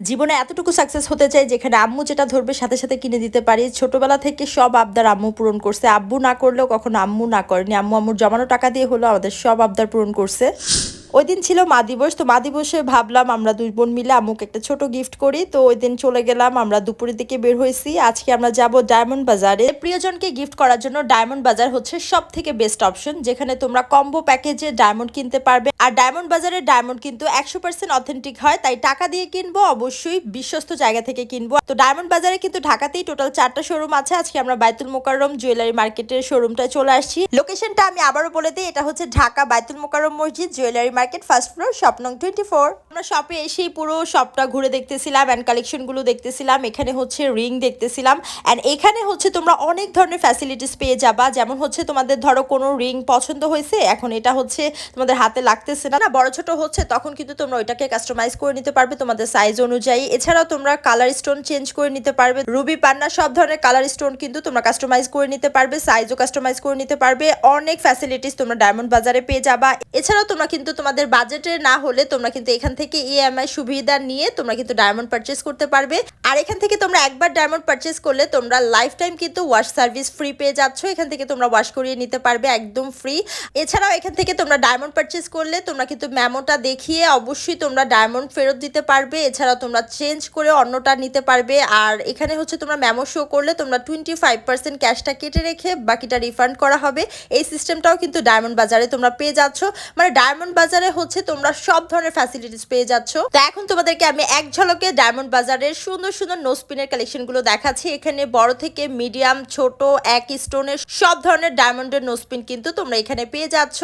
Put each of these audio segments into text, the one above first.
জীবনে এতটুকু সাকসেস হতে চাই যেখানে আম্মু যেটা ধরবে সাথে সাথে কিনে দিতে পারি। ছোটবেলা থেকে সব আবদার আম্মু পূরণ করছে। আব্বু না করলেও কখনো আম্মু না করেনি। আম্মু আম্মুর জমানো টাকা দিয়ে হলো আমাদের সব আবদার পূরণ করছে। ওই দিন ছিল মা দিবস, তো মা দিবসে ভাবলাম আমরা দুই বোন মিলে আম্মুকে একটা ছোট গিফট করি। তো ওই দিন চলে গেলাম, আমরা দুপুরের দিকে বের হয়েছি। আজকে আমরা যাব ডায়মন্ড বাজারে প্রিয়জনকে গিফট করার জন্য ডায়মন্ড বাজার হচ্ছে সব থেকে বেস্ট অপশন যেখানে তোমরা কম্বো প্যাকেজে ডায়মন্ড কিনতে পারবে। আর ডায়মন্ড বাজারের ডায়মন্ড কিন্তু একশো পার্সেন্ট অথেন্টিক হয়, তাই টাকা দিয়ে কিনবো, অবশ্যই বিশ্বস্ত জায়গা থেকে কিনবো। তো ডায়মন্ড বাজারে কিন্তু ঢাকাতেই টোটাল চারটা শোরুম আছে। আজকে আমরা বাইতুল মোকাররম জুয়েলারি মার্কেটের শোরুমটায় চলে আসছি। লোকেশনটা আমি আবারও বলে দিই, এটা হচ্ছে ঢাকা বাইতুল মোকাররম মসজিদ jewellery market first floor shop নং টোয়েন্টি ফোর আমরা শপে এসেই পুরো শপটা ঘুরে দেখতেছিলাম অ্যান্ড কালেকশনগুলো দেখতেছিলাম, এখানে হচ্ছে রিং দেখতেছিলাম অ্যান্ড এখানে হচ্ছে তোমরা অনেক ধরনের ফ্যাসিলিটিস পেয়ে যাবা। যেমন হচ্ছে তোমাদের ধরো কোনো রিং পছন্দ হয়েছে, এখন এটা হচ্ছে তোমাদের হাতে লাগতেছে না। না, বড় ছোট হচ্ছে, তখন কিন্তু তোমরা ওইটাকে কাস্টমাইজ করে নিতে পারবে তোমাদের সাইজ অনুযায়ী। এছাড়াও তোমরা কালার স্টোন চেঞ্জ করে নিতে পারবে। রুবি পান্না সব ধরনের কালার স্টোন কিন্তু তোমরা কাস্টমাইজ করে নিতে পারবে সাইজও কাস্টমাইজ করে নিতে পারবে। অনেক ফ্যাসিলিটিস তোমরা ডায়মন্ড বাজারে পেয়ে যাবা। এছাড়াও তোমরা কিন্তু তোমাদের বাজেটে না হলে তোমরা কিন্তু এখান থেকে ইএমআই সুবিধা নিয়ে তোমরা কিন্তু ডায়মন্ড পারচেস করতে পারবে। আর এখান থেকে তোমরা একবার ডায়মন্ড পারচেস করলে তোমরা লাইফ টাইম কিন্তু ওয়াশ সার্ভিস ফ্রি পেয়ে যাচ্ছ। এখান থেকে তোমরা ওয়াশ করিয়ে নিতে পারবে একদম ফ্রি এছাড়াও এখান থেকে তোমরা ডায়মন্ড পারচেস করলে তোমরা কিন্তু মেমোটা দেখিয়ে অবশ্যই তোমরা ডায়মন্ড ফেরত দিতে পারবে। এছাড়াও তোমরা চেঞ্জ করে অন্যটা নিতে পারবে। আর এখানে হচ্ছে তোমরা মেমো শো করলে তোমরা টোয়েন্টি ফাইভ পার্সেন্ট ক্যাশটা কেটে রেখে বাকিটা রিফান্ড করা হবে। এই সিস্টেমটাও কিন্তু ডায়মন্ড বাজারে তোমরা পেয়ে যাচ্ছ। মানে ডায়মন্ড বাজারে হচ্ছে তোমরা সব ধরনের ফ্যাসিলিটিস পেয়ে যাচ্ছ। তো এখন তোমাদেরকে আমি এক ঝলকে ডায়মন্ড বাজারের সুন্দর সুন্দর নোসপিনের কালেকশনগুলো দেখাচ্ছি। এখানে বড় থেকে মিডিয়াম ছোট, এক স্টোনের সব ধরনের ডায়মন্ডের নোসপিন কিন্তু তোমরা এখানে পেয়ে যাচ্ছ।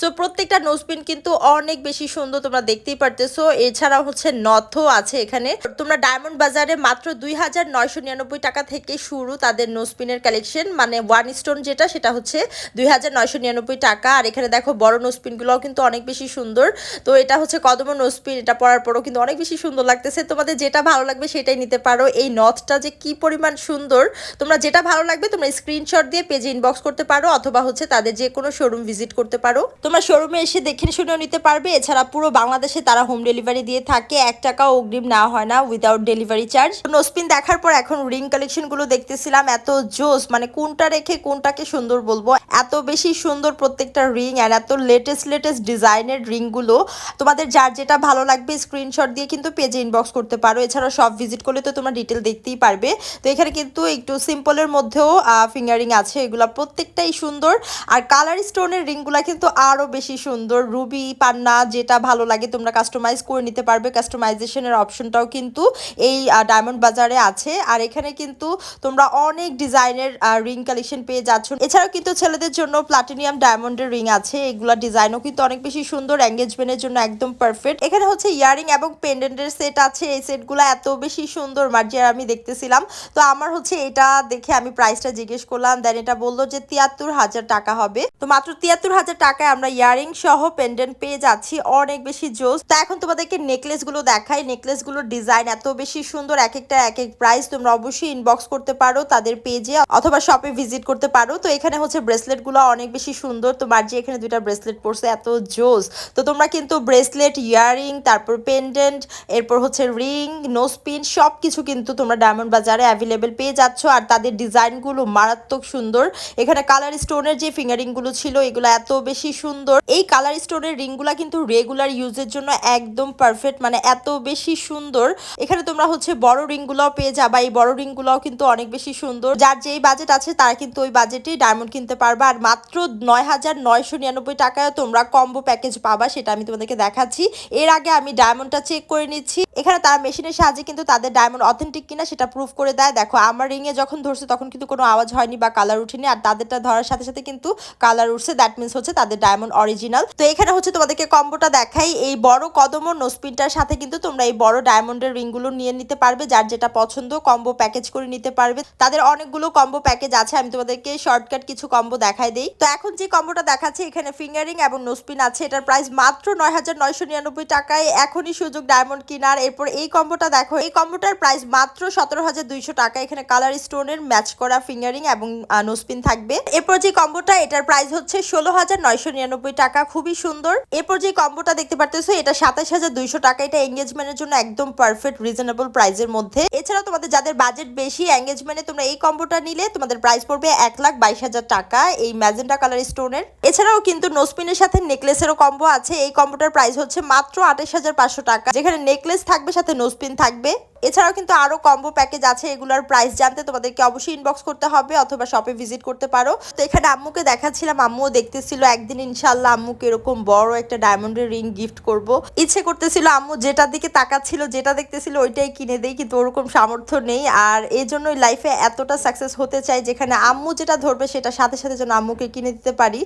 সো প্রত্যেকটা নোসপিন কিন্তু অনেক বেশি সুন্দর তোমরা দেখতেই পারতেছো। এছাড়াও হচ্ছে নথও আছে এখানে। তোমরা ডায়মন্ড বাজারে মাত্র দুই হাজার নয়শো নিরানব্বই টাকা থেকে শুরু তাদের নোসপিনের কালেকশন মানে ওয়ান স্টোন যেটা, সেটা হচ্ছে দুই হাজার নয়শো নিরানব্বই টাকা। আর এখানে দেখো বড় নোসপিনগুলোও কিন্তু অনেক বেশি সুন্দর। তো এটা হচ্ছে কদম নোসপিন এটা পরার পরও কিন্তু অনেক বেশি সুন্দর লাগতেছে। তোমাদের যেটা ভালো লাগবে সেটাই নিতে পারো। এই নথটা যে কি পরিমাণ সুন্দর, তোমরা যেটা ভালো লাগবে তোমরা স্ক্রিনশট দিয়ে পেজে ইনবক্স করতে পারো, অথবা হচ্ছে তাদের যে কোনো শোরুম ভিজিট করতে পারো। তোমরা শোরুমে এসে দেখে শুনেও নিতে পারবে। এছাড়া পুরো বাংলাদেশে তারা হোম ডেলিভারি দিয়ে থাকে। এক টাকাও অগ্রিম না হয় না উইদাউট ডেলিভারি চার্জ নোসপিন দেখার পর এখন রিং কালেকশনগুলো দেখতেছিলাম। এত জোস মানে কোনটা রেখে কোনটাকে সুন্দর বলব? এত বেশি সুন্দর প্রত্যেকটা রিং আর এত লেটেস্ট লেটেস্ট ডিজাইনের রিংগুলো, তোমাদের যার যেটা ভালো লাগবে স্ক্রিনশট দিয়ে কিন্তু পেজে ইনবক্স করতে পারো। এছাড়া সব ভিজিট করলে তো তোমরা ডিটেল দেখতেই পারবে। তো এখানে কিন্তু একটু সিম্পলের মধ্যেও ফিঙ্গারিং আছে। এগুলো প্রত্যেকটাই সুন্দর। আর কালার স্টোনের রিংগুলা কিন্তু আরও বেশি সুন্দর। রুবি পান্না, যেটা ভালো লাগে তোমরা কাস্টমাইজ করে নিতে পারবে। কাস্টমাইজেশনের অপশনটাও কিন্তু এই ডায়মন্ড বাজারে আছে। আর এখানে কিন্তু তোমরা অনেক ডিজাইনের রিং কালেকশন পেয়ে যাচ্ছ। এছাড়াও কিন্তু ছেলেদের জন্য প্লাটিনিয়াম ডায়মন্ডের রিং আছে। এগুলা ডিজাইনও কিন্তু অনেক বেশি সুন্দর। এঙ্গেজমেন্টের জন্য একদম পারফেক্ট এখানে হচ্ছে ইয়ারিং এবং পেন্ডেন্টের সেট আছে। এই সেটগুলো এত বেশি সুন্দর মার্জিয়ার আমি দেখতেছিলাম। তো আমার হচ্ছে এটা দেখে আমি প্রাইসটা জিজ্ঞেস করলাম। দেন এটা বলল যে তিয়াত্তর হাজার টাকা হবে। তো মাত্র তিয়াত্তর হাজার টাকায় আমরা ইয়ারিং সহ পেন্ডেন্ট পেয়ে যাচ্ছি অনেক বেশি জোস তো এখন তোমাদেরকে নেকলেসগুলো দেখাই। নেকলেসগুলোর ডিজাইন এত বেশি সুন্দর। এক একটা এক এক প্রাইস তোমরা অবশ্যই ইনবক্স করতে পারো তাদের পেজে অথবা শপে ভিজিট করতে পারো। তো এখানে হচ্ছে ব্রেসলেটগুলো অনেক বেশি সুন্দর। তো মার্জি এখানে দুইটা ব্রেসলেট পড়ছে এত জোস তো তোমরা কিন্তু ব্রেসলেট ইয়ারিং তারপর পেন্ডেন্ট এরপর হচ্ছে রিং নোসপিন সব কিছু কিন্তু তোমরা ডায়মন্ড বাজারে অ্যাভেলেবেল পেয়ে যাচ্ছ। আর তাদের ডিজাইনগুলো মারাত্মক সুন্দর। এখানে কালার স্টোনের যে ফিঙ্গারিংগুলো ছিল, এগুলো এত বেশি সুন্দর। এই কালার স্টোনের রিংগুলা কিন্তু রেগুলার ইউজের জন্য একদম পারফেক্ট মানে এত বেশি সুন্দর। এখানে তোমরা হচ্ছে বড় রিংগুলোও পেয়ে যাবা। এই বড় রিংগুলোও কিন্তু অনেক বেশি সুন্দর। যার যেই বাজেট আছে, তারা কিন্তু ওই বাজেটেই ডায়মন্ড কিনতে পারবা। আর মাত্র নয় হাজার নয়শো নিরানব্বই টাকায় তোমরা কম্বো প্যাকেজ পাবা। সেটা আমি তোমাদেরকে দেখাচ্ছি। এর আগে আমি ডায়মন্ডটা চেক করে নিচ্ছি। এখানে তারা মেশিনের সাহায্যে কিন্তু তাদের ডায়মন্ড অথেন্টিক কিনা সেটা প্রুফ করে দেয়। দেখো, আমার রিংয়ে যখন ধরছে তখন কিন্তু কোনো আওয়াজ হয়নি বা কালার উঠেনি। আর তাদেরটা ধরার সাথে সাথে কিন্তু কালার উঠছে দ্যাট মিনস হচ্ছে তাদের ডায়মন্ড অরিজিনাল তো এখানে হচ্ছে তোমাদেরকে কম্বোটা দেখাই। এই বড় কদম ও নোসপিনটার সাথে কিন্তু তোমরা এই বড় ডায়মন্ডের রিংগুলো নিয়ে নিতে পারবে, যার যেটা পছন্দ কম্বো প্যাকেজ করে নিতে পারবে। তাদের অনেকগুলো কম্বো প্যাকেজ আছে, আমি তোমাদেরকে শর্টকাট কিছু কম্বো দেখাই দেই। তো এখন যে কম্বোটা দেখাচ্ছে, এখানে ফিঙ্গারিং এবং নোসপিন আছে। এটার প্রাইস মাত্র নয় হাজার নয়শো নিরানব্বই টাকায়। এখনই সুযোগ ডায়মন্ড কেনার। এরপর এই কম্বোটা দেখো, এই কম্বোটার প্রাইস মাত্র সতেরো হাজার দুইশো টাকা। এখানে কালার স্টোনের ম্যাচ করা ফিঙ্গারিং এবং নোসপিন থাকবে। এরপর যে কম্বোটা, এটার প্রাইস হচ্ছে ষোলো হাজার নয়শো নিরানব্বই টাকা। খুবই সুন্দর। এরপর যে কম্বোটা দেখতে পারতেছো, এটা সাতাশ হাজার দুইশো টাকা। এটা এঙ্গেজমেন্টের জন্য একদম পারফেক্ট রিজনেবল প্রাইসের মধ্যে। এছাড়াও তোমাদের যাদের বাজেট বেশি এঙ্গেজমেন্টে তোমরা এই কম্বোটা নিলে তোমাদের প্রাইস পড়বে এক লাখ বাইশ হাজার টাকা এই ম্যাজেন্টা কালার স্টোনের এছাড়াও কিন্তু নোসপিনের সাথে নেকলেসেরও কম্বো আছে। এই কম্বোটার প্রাইস হচ্ছে মাত্র আঠাশ হাজার পাঁচশো টাকা, যেখানে নেকলেস থাকবে সাথে নোসপিন থাকবে। এছাড়াও কিন্তু আরও কম্বো প্যাকেজ আছে, এগুলোর প্রাইস জানতে তোমাদেরকে অবশ্যই ইনবক্স করতে হবে অথবা শপে ভিজিট করতে পারো। তো এখানে আম্মুকে দেখাচ্ছিলাম, আম্মুও দেখতেছিল একদিন ইনশাল্লাহ আম্মুকে এরকম বড় একটা ডায়মন্ডের রিং গিফট করব। ইচ্ছে করতেছিল আম্মু যেটার দিকে তাকাচ্ছিল, যেটা দেখতেছিল ওইটাই কিনে দেই, কিন্তু ওরকম সামর্থ্য নেই। আর এই জন্যই লাইফে এতটা সাকসেস হতে চাই, যেখানে আম্মু যেটা ধরবে সেটা সাথে সাথে যেন আম্মুকে কিনে দিতে পারি।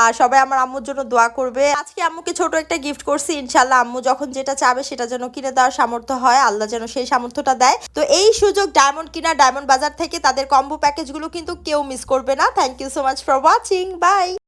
আর সবাই আমার আম্মুর জন্য দোয়া করবে। আজকে আম্মুকে ছোট একটা গিফট করছি ইনশাল্লাহ আম্মু যখন যেটা চাবে সেটা যেন কিনে দেওয়ার সামর্থ্য হয়, আল্লাহ যেন সেই সামর্থ্যটা দেয়। তো এই সুযোগ ডায়মন্ড কিনা ডায়মন্ড বাজার থেকে তাদের কম্বো প্যাকেজগুলো কিন্তু কেউ মিস করবে না। Thank you so much for watching bye